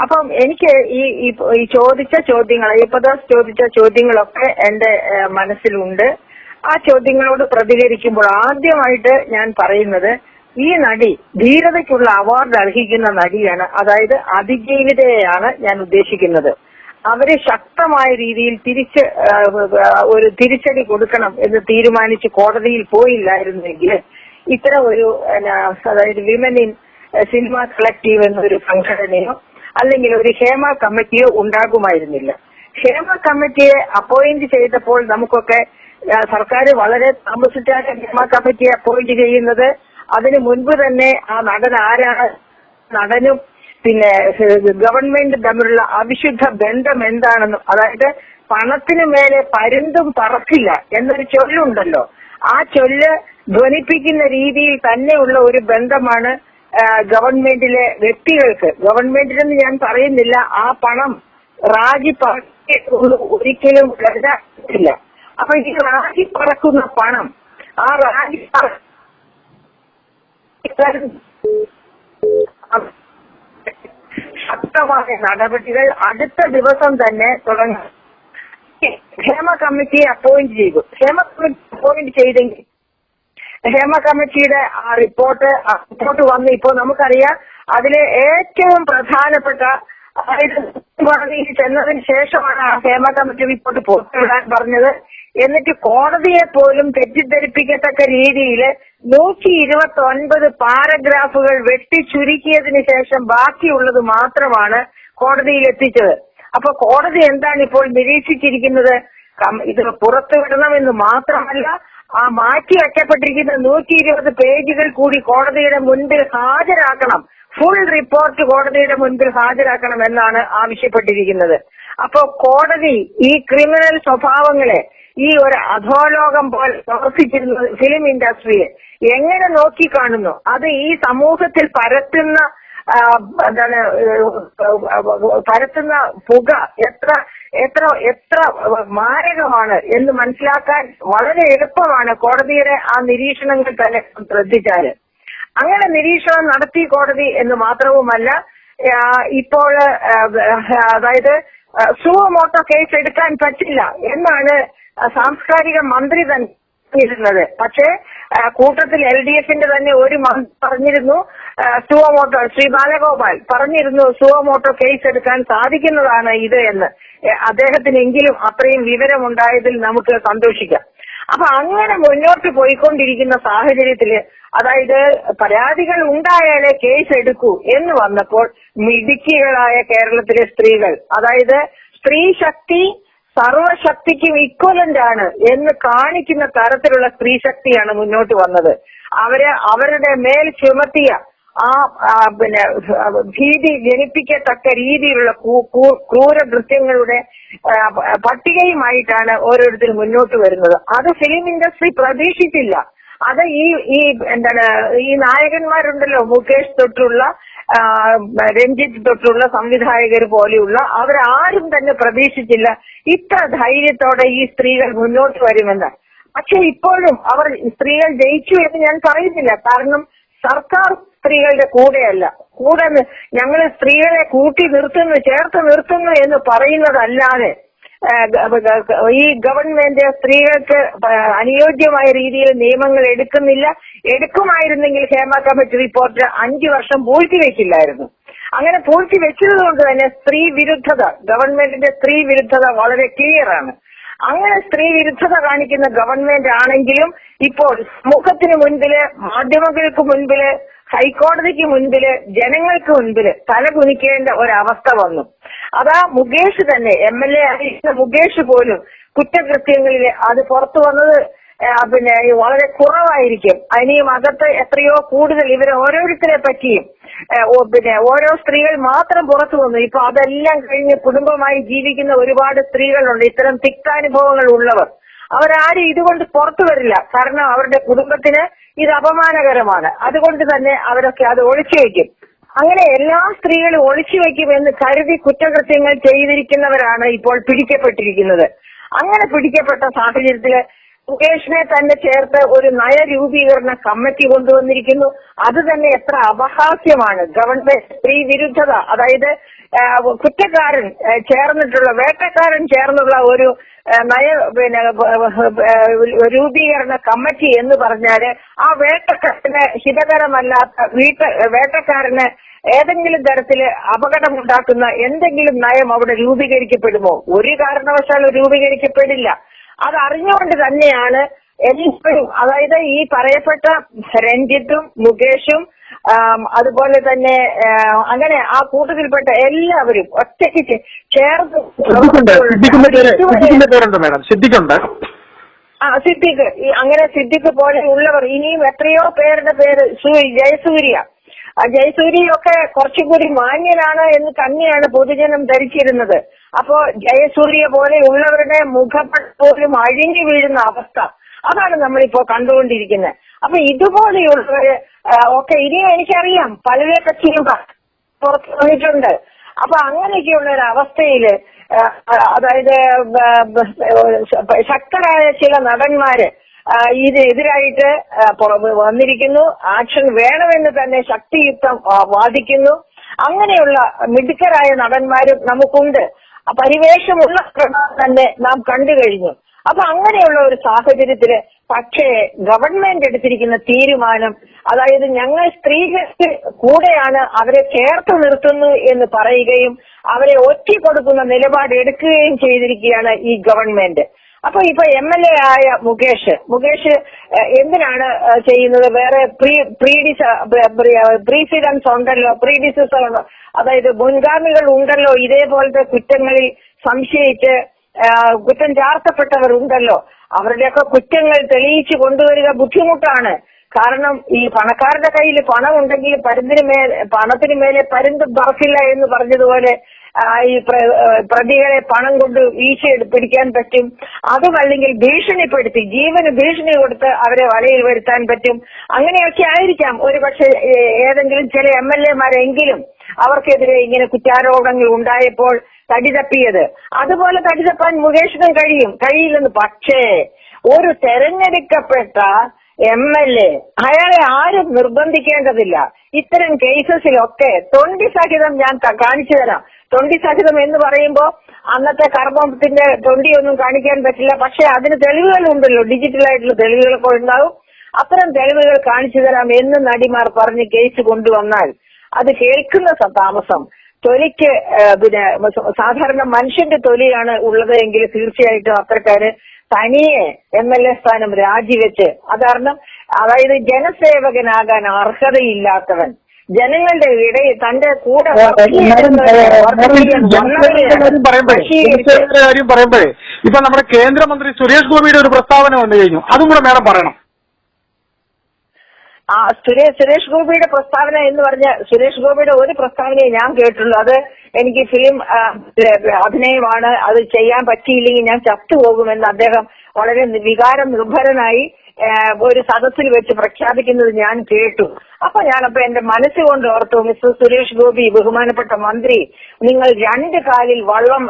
അപ്പം എനിക്ക് ഈ ഈ- ചോദിച്ച ചോദ്യങ്ങൾ അയ്യപ്പദാസ് ചോദിച്ച ചോദ്യങ്ങളൊക്കെ എന്റെ മനസ്സിലുണ്ട്. ആ ചോദ്യങ്ങളോട് പ്രതികരിക്കുമ്പോൾ ആദ്യമായിട്ട് ഞാൻ പറയുന്നത് ഈ നടി ധീരതയ്ക്കുള്ള അവാർഡ് അർഹിക്കുന്ന നടിയാണ് അതായത് അതിജീവിതയെയാണ് ഞാൻ ഉദ്ദേശിക്കുന്നത്. അവരെ ശക്തമായ രീതിയിൽ തിരിച്ച് ഒരു തിരിച്ചടി കൊടുക്കണം എന്ന് തീരുമാനിച്ച് കോടതിയിൽ പോയില്ലായിരുന്നെങ്കിൽ ഇത്തരം ഒരു അതായത് വിമൻ ഇൻ സിനിമ കളക്റ്റീവ് എന്നൊരു സംഘടനയോ അല്ലെങ്കിൽ ഒരു ഹേമ കമ്മിറ്റിയോ ഉണ്ടാകുമായിരുന്നില്ല. ക്ഷേമ കമ്മിറ്റിയെ അപ്പോയിന്റ് ചെയ്തപ്പോൾ നമുക്കൊക്കെ സർക്കാർ വളരെ താമസിച്ചാണ് ക്ഷേമ കമ്മിറ്റിയെ അപ്പോയിന്റ് ചെയ്യുന്നത്. അതിനു മുൻപ് തന്നെ ആ നടൻ ആരാണ്? നടനും പിന്നെ ഗവൺമെന്റ് തമ്മിലുള്ള അവിശുദ്ധ ബന്ധം എന്താണെന്നും അതായത് പണത്തിന് മേലെ പരുന്തും പറക്കില്ല എന്നൊരു ചൊല്ലുണ്ടല്ലോ. ആ ചൊല്ല് ധ്വനിപ്പിക്കുന്ന രീതിയിൽ തന്നെയുള്ള ഒരു ബന്ധമാണ് ഗവൺമെന്റിലെ വ്യക്തികൾക്ക് ഗവൺമെന്റിനെന്ന് ഞാൻ പറയുന്നില്ല ആ പണം റാജി പറക്കി ഒരിക്കലും ഇല്ല അപ്പൊ ഈ റാജി പറക്കുന്ന പണം ആ പറ- ശക്തമായ നടപടികൾ അടുത്ത ദിവസം തന്നെ തുടങ്ങും. ക്ഷേമ കമ്മിറ്റിയെ അപ്പോയിന്റ് ചെയ്തു. ക്ഷേമ കമ്മിറ്റി അപ്പോയിന്റ് ചെയ്തെങ്കിൽ ഹേമ കമ്മിറ്റിയുടെ ആ റിപ്പോർട്ട് റിപ്പോർട്ട് വന്ന് ഇപ്പോൾ നമുക്കറിയാം അതിലെ ഏറ്റവും പ്രധാനപ്പെട്ട അതായത് കോടതിയിൽ ചെന്നതിന് ശേഷമാണ് ആ ഹേമ കമ്മിറ്റി റിപ്പോർട്ട് പുറത്തുവിടാൻ പറഞ്ഞത്. എന്നിട്ട് കോടതിയെ പോലും തെറ്റിദ്ധരിപ്പിക്കത്തക്ക രീതിയിൽ നൂറ്റി ഇരുപത്തി ഒൻപത് പാരഗ്രാഫുകൾ വെട്ടിച്ചുരുക്കിയതിന് ശേഷം ബാക്കിയുള്ളത് മാത്രമാണ് കോടതിയിൽ എത്തിച്ചത്. അപ്പൊ കോടതി എന്താണ് ഇപ്പോൾ നിരീക്ഷിച്ചിരിക്കുന്നത്? ഇത് പുറത്തുവിടണമെന്ന് മാത്രമല്ല ആ മാറ്റി വയ്ക്കപ്പെട്ടിരിക്കുന്ന നൂറ്റി ഇരുപത് പേജുകൾ കൂടി കോടതിയുടെ മുൻപിൽ ഹാജരാക്കണം. ഫുൾ റിപ്പോർട്ട് കോടതിയുടെ മുൻപിൽ ഹാജരാക്കണം എന്നാണ് ആവശ്യപ്പെട്ടിരിക്കുന്നത്. അപ്പോ കോടതി ഈ ക്രിമിനൽ സ്വഭാവങ്ങളെ ഈ ഒരു അധോലോകം പോലെ പ്രവർത്തിച്ചിരുന്ന ഫിലിം ഇൻഡസ്ട്രിയെ എങ്ങനെ നോക്കിക്കാണുന്നു? അത് ഈ സമൂഹത്തിൽ പരത്തുന്ന എന്താണ് പരത്തുന്ന പുക എത്ര എത്ര എത്ര മാരകമാണ് എന്ന് മനസ്സിലാക്കാൻ വളരെ എളുപ്പമാണ് കോടതിയുടെ ആ നിരീക്ഷണങ്ങൾ തന്നെ ശ്രദ്ധിച്ചാൽ. അങ്ങനെ നിരീക്ഷണം നടത്തി കോടതി എന്ന് മാത്രവുമല്ല ഇപ്പോൾ അതായത് സുവമോട്ടോ കേസ് എടുക്കാൻ പറ്റില്ല എന്നാണ് സാംസ്കാരിക മന്ത്രി തന്നെ പക്ഷേ കൂട്ടത്തിൽ എൽ ഡി എഫിന്റെ തന്നെ ഒരു മന്ത്രി പറഞ്ഞിരുന്നു സുവമോട്ടോ ശ്രീ ബാലഗോപാൽ പറഞ്ഞിരുന്നു സുവമോട്ടോ കേസ് എടുക്കാൻ സാധിക്കുന്നതാണ് ഇത് എന്ന്. അദ്ദേഹത്തിനെങ്കിലും അത്രയും വിവരമുണ്ടായതിൽ നമുക്ക് സന്തോഷിക്കാം. അപ്പൊ അങ്ങനെ മുന്നോട്ട് പോയിക്കൊണ്ടിരിക്കുന്ന സാഹചര്യത്തിൽ അതായത് പരാതികൾ ഉണ്ടായാലേ കേസ് എടുക്കൂ എന്ന് വന്നപ്പോൾ മിടുക്കികളായ കേരളത്തിലെ സ്ത്രീകൾ അതായത് സ്ത്രീ ശക്തി സർവശക്തിക്കും ഇക്വലന്റ് ആണ് എന്ന് കാണിക്കുന്ന തരത്തിലുള്ള സ്ത്രീ ശക്തിയാണ് മുന്നോട്ട് വന്നത്. അവരെ അവരുടെ മേൽ ചുമത്തിയ ആ പിന്നെ ഭീതി ജനിപ്പിക്കത്തക്ക രീതിയിലുള്ള ക്രൂരകൃത്യങ്ങളുടെ പട്ടികയുമായിട്ടാണ് ഓരോരുത്തർ മുന്നോട്ട് വരുന്നത്. അത് ഫിലിം ഇൻഡസ്ട്രി പ്രതീക്ഷിച്ചില്ല. അത് ഈ ഈ എന്താണ് ഈ നായകന്മാരുണ്ടല്ലോ മുകേഷ് തൊട്ടുള്ള രഞ്ജിത്ത് തൊട്ടുള്ള സംവിധായകർ പോലെയുള്ള അവരാരും തന്നെ പ്രതീക്ഷിച്ചില്ല ഇത്ര ധൈര്യത്തോടെ ഈ സ്ത്രീകൾ മുന്നോട്ട് വരുമെന്ന്. പക്ഷെ ഇപ്പോഴും അവർ സ്ത്രീകൾ ജയിച്ചു എന്ന് ഞാൻ പറയുന്നില്ല. കാരണം സർക്കാർ സ്ത്രീകളുടെ കൂടെയല്ല. കൂടെ ഞങ്ങൾ സ്ത്രീകളെ കൂട്ടി നിർത്തുന്നു ചേർത്ത് നിർത്തുന്നു എന്ന് പറയുന്നതല്ലാതെ ഈ ഗവൺമെന്റ് സ്ത്രീകൾക്ക് അനുയോജ്യമായ രീതിയിൽ നിയമങ്ങൾ എടുക്കുന്നില്ല. എടുക്കുമായിരുന്നെങ്കിൽ ഹേമ കമ്മിറ്റി റിപ്പോർട്ട് അഞ്ചു വർഷം പൂഴ്ത്തിവെക്കില്ലായിരുന്നു അങ്ങനെ പൂഴ്ത്തിവെച്ചത് കൊണ്ട് തന്നെ സ്ത്രീ വിരുദ്ധത ഗവൺമെന്റിന്റെ സ്ത്രീ വിരുദ്ധത വളരെ ക്ലിയർ ആണ്. അങ്ങനെ സ്ത്രീ വിരുദ്ധത കാണിക്കുന്ന ഗവൺമെന്റ് ആണെങ്കിലും ഇപ്പോൾ സമൂഹത്തിന് മുൻപിൽ മാധ്യമങ്ങൾക്ക് മുൻപിൽ ഹൈക്കോടതിക്ക് മുൻപിൽ ജനങ്ങൾക്ക് മുൻപിൽ തല കുനിക്കേണ്ട ഒരവസ്ഥ വന്നു. അതാ മുകേഷ് തന്നെ എം എൽ എ ആയിരിക്കുന്ന മുകേഷ് പോലും കുറ്റകൃത്യങ്ങളിൽ അത് പുറത്തു വന്നത് പിന്നെ വളരെ കുറവായിരിക്കും. അതിനെയും അകത്ത് എത്രയോ കൂടുതൽ ഇവരെ ഓരോരുത്തരെ പറ്റിയും പിന്നെ ഓരോ സ്ത്രീകൾ മാത്രം പുറത്തു വന്നു. ഇപ്പൊ അതെല്ലാം കഴിഞ്ഞ് കുടുംബമായി ജീവിക്കുന്ന ഒരുപാട് സ്ത്രീകളുണ്ട്. ഇത്തരം തിക്താനുഭവങ്ങൾ ഉള്ളവർ. അവരാരും ഇതുകൊണ്ട് പുറത്തു വരില്ല. കാരണം അവരുടെ കുടുംബത്തിന് ഇത് അപമാനകരമാണ്. അതുകൊണ്ട് തന്നെ അവരൊക്കെ അത് ഒളിച്ചു വയ്ക്കും. അങ്ങനെ എല്ലാ സ്ത്രീകളും ഒളിച്ചു വയ്ക്കുമെന്ന് കരുതി കുറ്റകൃത്യങ്ങൾ ചെയ്തിരിക്കുന്നവരാണ് ഇപ്പോൾ പിടിക്കപ്പെട്ടിരിക്കുന്നത്. അങ്ങനെ പിടിക്കപ്പെട്ട സാഹചര്യത്തിൽ മുകേഷിനെ തന്നെ ചേർത്ത് ഒരു നയരൂപീകരണ കമ്മിറ്റി കൊണ്ടുവന്നിരിക്കുന്നു. അത് തന്നെ എത്ര അപഹാസ്യമാണ്. ഗവൺമെന്റ് സ്ത്രീ വിരുദ്ധത അതായത് കുറ്റക്കാരൻ ചേർന്നിട്ടുള്ള വേട്ടക്കാരൻ ചേർന്നുള്ള ഒരു നയ പിന്നെ രൂപീകരണ കമ്മിറ്റി എന്ന് പറഞ്ഞാൽ ആ വേട്ടക്കാരന് ഹിതകരമല്ലാത്ത വീട്ട വേട്ടക്കാരന് ഏതെങ്കിലും തരത്തിൽ അപകടമുണ്ടാക്കുന്ന എന്തെങ്കിലും നയം അവിടെ രൂപീകരിക്കപ്പെടുമോ? ഒരു കാരണവശാലും രൂപീകരിക്കപ്പെടില്ല. അത് അറിഞ്ഞുകൊണ്ട് തന്നെയാണ് എല്ലാവരും അതായത് ഈ പറയപ്പെട്ട രഞ്ജിത്തും മുകേഷും അതുപോലെ തന്നെ അങ്ങനെ ആ കൂട്ടത്തിൽപ്പെട്ട എല്ലാവരും ഒറ്റയ്ക്ക് ചേർന്ന് ആ സിദ്ദിഖ് അങ്ങനെ സിദ്ദിഖ് പോലെ ഉള്ളവർ ഇനിയും എത്രയോ പേരുടെ പേര് ജയസൂര്യ. ആ ജയസൂര്യയൊക്കെ കുറച്ചും കൂടി മാന്യനാണ് എന്ന് തന്നെയാണ് പൊതുജനം ധരിച്ചിരുന്നത്. അപ്പോ ജയസൂര്യ പോലെ ഉള്ളവരുടെ മുഖം പോലും അഴിഞ്ഞു വീഴുന്ന അവസ്ഥ. അതാണ് നമ്മളിപ്പോ കണ്ടുകൊണ്ടിരിക്കുന്നത്. അപ്പൊ ഇതുപോലെയുള്ളവര് ഒക്കെ ഇനി എനിക്കറിയാം. പലരെ പറ്റിയും പുറത്തു വന്നിട്ടുണ്ട്. അപ്പൊ അങ്ങനെയൊക്കെയുള്ള ഒരു അവസ്ഥയിൽ ആ, അതായത് ശക്തരായ ചില നടന്മാര് ഇതിനെതിരായിട്ട് വന്നിരിക്കുന്നു. ആക്ഷൻ വേണമെന്ന് തന്നെ ശക്തിയുക്തം വാദിക്കുന്നു. അങ്ങനെയുള്ള മിടുക്കരായ നടന്മാരും നമുക്കുണ്ട്. പരിവേഷമുള്ള തന്നെ നാം കണ്ടു കഴിഞ്ഞു. അപ്പൊ അങ്ങനെയുള്ള ഒരു സാഹചര്യത്തിൽ പക്ഷേ ഗവൺമെന്റ് എടുത്തിരിക്കുന്ന തീരുമാനം അതായത് ഞങ്ങൾ സ്ത്രീകൾക്ക് കൂടെയാണ് അവരെ ചേർത്ത് നിർത്തുന്നു എന്ന് പറയുകയും അവരെ ഒറ്റ കൊടുക്കുന്ന നിലപാട് എടുക്കുകയും ചെയ്തിരിക്കുകയാണ് ഈ ഗവൺമെന്റ്. അപ്പൊ ഇപ്പൊ എം എൽ എ ആയ മുകേഷ് മുകേഷ് എന്തിനാണ് ചെയ്യുന്നത്? വേറെ പ്രീ പ്രീഡിസ പ്രീസിഡൻസ് ഉണ്ടല്ലോ പ്രീഡിസസ് അതായത് മുൻഗാമികൾ ഉണ്ടല്ലോ ഇതേപോലത്തെ കുറ്റങ്ങളിൽ സംശയിച്ച് കുറ്റം ചാർത്തപ്പെട്ടവർ ഉണ്ടല്ലോ അവരുടെയൊക്കെ കുറ്റങ്ങൾ തെളിയിച്ചു കൊണ്ടുവരിക ബുദ്ധിമുട്ടാണ്. കാരണം ഈ പണക്കാരുടെ കയ്യിൽ പണം ഉണ്ടെങ്കിൽ പരുന്തിന് മേൽ പണത്തിന് മേലെ പരുന്ത് പറക്കില്ല എന്ന് പറഞ്ഞതുപോലെ ഈ പ്രതികളെ പണം കൊണ്ട് വീശി പിടിക്കാൻ പറ്റും. അതുമല്ലെങ്കിൽ ഭീഷണിപ്പെടുത്തി ജീവന് ഭീഷണി കൊടുത്ത് അവരെ വലയിൽ വരുത്താൻ പറ്റും. അങ്ങനെയൊക്കെ ആയിരിക്കാം. ഒരു പക്ഷെ ഏതെങ്കിലും ചില എം എൽ എമാരെങ്കിലും അവർക്കെതിരെ ഇങ്ങനെ കുറ്റാരോപണങ്ങൾ ഉണ്ടായപ്പോൾ തടി തപ്പിയത് അതുപോലെ തടി തപ്പാൻ മുകേഷിനും കഴിയും. കഴിയില്ലെന്ന്. പക്ഷേ ഒരു തെരഞ്ഞെടുക്കപ്പെട്ട എം എൽ എ അയാളെ ആരും നിർബന്ധിക്കേണ്ടതില്ല. ഇത്തരം കേസസിലൊക്കെ തൊണ്ടി സഹിതം ഞാൻ കാണിച്ചു തരാം. തൊണ്ടി സഹിതം എന്ന് പറയുമ്പോ അന്നത്തെ കർമ്മത്തിന്റെ തൊണ്ടിയൊന്നും കാണിക്കാൻ പറ്റില്ല. പക്ഷെ അതിന് തെളിവുകൾ ഉണ്ടല്ലോ. ഡിജിറ്റലായിട്ടുള്ള തെളിവുകളൊക്കെ ഉണ്ടാവും. അത്തരം തെളിവുകൾ കാണിച്ചു തരാം എന്ന് നടിമാർ പറഞ്ഞ് കേസ് കൊണ്ടുവന്നാൽ അത് കേൾക്കുന്ന താമസം. തൊലിക്ക് പിന്നെ സാധാരണ മനുഷ്യന്റെ തൊലിയാണ് ഉള്ളത് എങ്കിൽ തീർച്ചയായിട്ടും അത്തരക്കാര് തനിയെ എം എൽ എ സ്ഥാനം രാജിവെച്ച് അത് കാരണം അതായത് ജനസേവകനാകാൻ അർഹതയില്ലാത്തവൻ ജനങ്ങളുടെ ഇടയിൽ തന്റെ കൂടെ കാര്യം പറയുമ്പോഴേ ഇപ്പൊ നമ്മുടെ കേന്ദ്രമന്ത്രി സുരേഷ് ഗോപിയുടെ ഒരു പ്രസ്താവന വന്നു കഴിഞ്ഞു. അതും കൂടെ മേഡം പറയണം. ആ സുരേഷ് സുരേഷ് ഗോപിയുടെ പ്രസ്താവന എന്ന് പറഞ്ഞ സുരേഷ് ഗോപിയുടെ ഒരു പ്രസ്താവനയെ ഞാൻ കേട്ടുള്ളൂ അത് എനിക്ക് ഫിലിം അഭിനയമാണ്. അത് ചെയ്യാൻ പറ്റിയില്ലെങ്കിൽ ഞാൻ ചത്തുപോകുമെന്ന് അദ്ദേഹം വളരെ വികാരം നിർഭരനായി ഒരു സദസ്സിൽ വെച്ച് പ്രഖ്യാപിക്കുന്നത് ഞാൻ കേട്ടു. അപ്പൊ ഞാനപ്പോ എന്റെ മനസ്സുകൊണ്ട് ഓർത്തു മിസ്റ്റർ സുരേഷ് ഗോപി ബഹുമാനപ്പെട്ട മന്ത്രി നിങ്ങൾ രണ്ട് കാലിൽ വള്ളം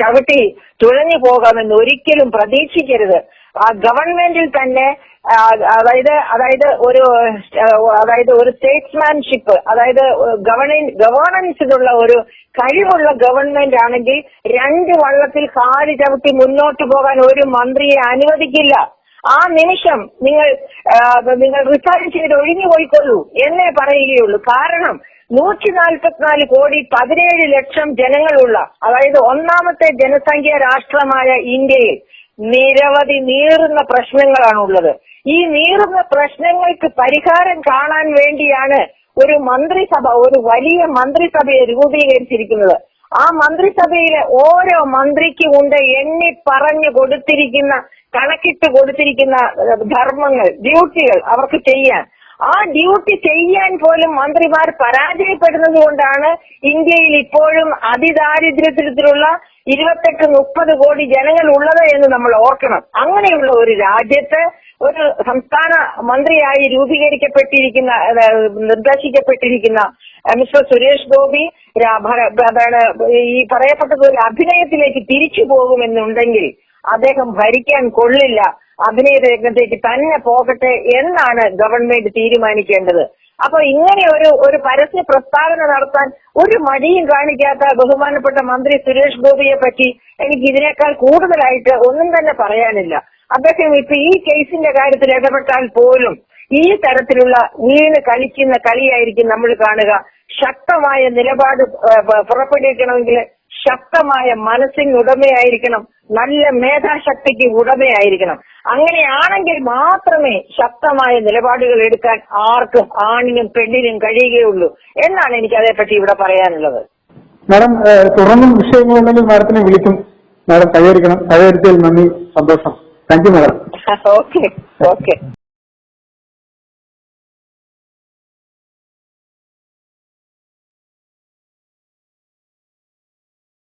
ചവിട്ടി തുഴഞ്ഞു പോകാമെന്ന് ഒരിക്കലും പ്രതീക്ഷിക്കരുത്. ആ ഗവൺമെന്റിൽ തന്നെ അതായത് അതായത് ഒരു അതായത് ഒരു സ്റ്റേറ്റ്സ്മാൻഷിപ്പ് അതായത് ഗവണി ഗവേണൻസിലുള്ള ഒരു കഴിവുള്ള ഗവൺമെന്റ് ആണെങ്കിൽ രണ്ട് വള്ളത്തിൽ കാൽ ചവിട്ടി മുന്നോട്ട് പോകാൻ ഒരു മന്ത്രിയെ അനുവദിക്കില്ല. ആ നിമിഷം നിങ്ങൾ നിങ്ങൾ റിസൈൻ ചെയ്ത് ഒഴിഞ്ഞു പോയിക്കൊള്ളൂ എന്നേ പറയുകയുള്ളൂ. കാരണം നൂറ്റി നാൽപ്പത്തിനാല് കോടി പതിനേഴ് ലക്ഷം ജനങ്ങളുള്ള അതായത് ഒന്നാമത്തെ ജനസംഖ്യ രാഷ്ട്രമായ ഇന്ത്യയിൽ നിരവധി നീറുന്ന പ്രശ്നങ്ങളാണുള്ളത്. ഈ നീറുന്ന പ്രശ്നങ്ങൾക്ക് പരിഹാരം കാണാൻ വേണ്ടിയാണ് ഒരു മന്ത്രിസഭ ഒരു വലിയ മന്ത്രിസഭയെ രൂപീകരിച്ചിരിക്കുന്നത്. ആ മന്ത്രിസഭയിലെ ഓരോ മന്ത്രിക്കും ഉണ്ട് എണ്ണി പറഞ്ഞു കൊടുത്തിരിക്കുന്ന കണക്കിട്ട് കൊടുത്തിരിക്കുന്ന ധർമ്മങ്ങൾ ഡ്യൂട്ടികൾ അവർക്ക് ചെയ്യാൻ. ആ ഡ്യൂട്ടി ചെയ്യാൻ പോലും മന്ത്രിമാർ പരാജയപ്പെടുന്നത് കൊണ്ടാണ് ഇന്ത്യയിൽ ഇപ്പോഴും അതിദാരിദ്ര്യത്തിലുള്ള ഇരുപത്തെട്ട് മുപ്പത് കോടി ജനങ്ങൾ ഉള്ളത് എന്ന് നമ്മൾ ഓർക്കണം. അങ്ങനെയുള്ള ഒരു രാജ്യത്ത് ഒരു സംസ്ഥാന മന്ത്രിയായി രൂപീകരിക്കപ്പെട്ടിരിക്കുന്ന നിർദ്ദേശിക്കപ്പെട്ടിരിക്കുന്ന മിസ്റ്റർ സുരേഷ് ഗോപി ഈ പറയപ്പെട്ടത് ഒരു അഭിനയത്തിലേക്ക് തിരിച്ചു പോകുമെന്നുണ്ടെങ്കിൽ അദ്ദേഹം ഭരിക്കാൻ കൊള്ളില്ല. അഭിനയ രംഗത്തേക്ക് തന്നെ പോകട്ടെ എന്നാണ് ഗവൺമെന്റ് തീരുമാനിക്കേണ്ടത്. അപ്പൊ ഇങ്ങനെ ഒരു ഒരു പരസ്യ പ്രസ്താവന നടത്താൻ ഒരു മടിയും കാണിക്കാത്ത ബഹുമാനപ്പെട്ട മന്ത്രി സുരേഷ് ഗോപിയെ പറ്റി എനിക്ക് ഇതിനേക്കാൾ കൂടുതലായിട്ട് ഒന്നും തന്നെ പറയാനില്ല. അദ്ദേഹം ഇപ്പൊ ഈ കേസിന്റെ കാര്യത്തിൽ ഇടപെട്ടാൽ പോലും ഈ തരത്തിലുള്ള വീണ് കളിക്കുന്ന കളിയായിരിക്കും നമ്മൾ കാണുക. ശക്തമായ നിലപാട് പുറപ്പെടുവിക്കണമെങ്കിൽ ശക്തമായ മനസ്സിന് ഉടമയായിരിക്കണം. നല്ല മേധാശക്തിക്ക് ഉടമയായിരിക്കണം. അങ്ങനെയാണെങ്കിൽ മാത്രമേ ശക്തമായ നിലപാടുകൾ എടുക്കാൻ ആർക്കും ആണിനും പെണ്ണിനും കഴിയുകയുള്ളൂ എന്നാണ് എനിക്ക് അതേപ്പറ്റി ഇവിടെ പറയാനുള്ളത്. മാഡം തുടർന്നും വിഷയങ്ങളുണ്ടെങ്കിൽ മാഡത്തിനെ വിളിക്കും. മാഡം സഹകരിക്കണം സഹകരിച്ചതിൽ നന്ദി സന്തോഷം. Thank you madam. Okay okay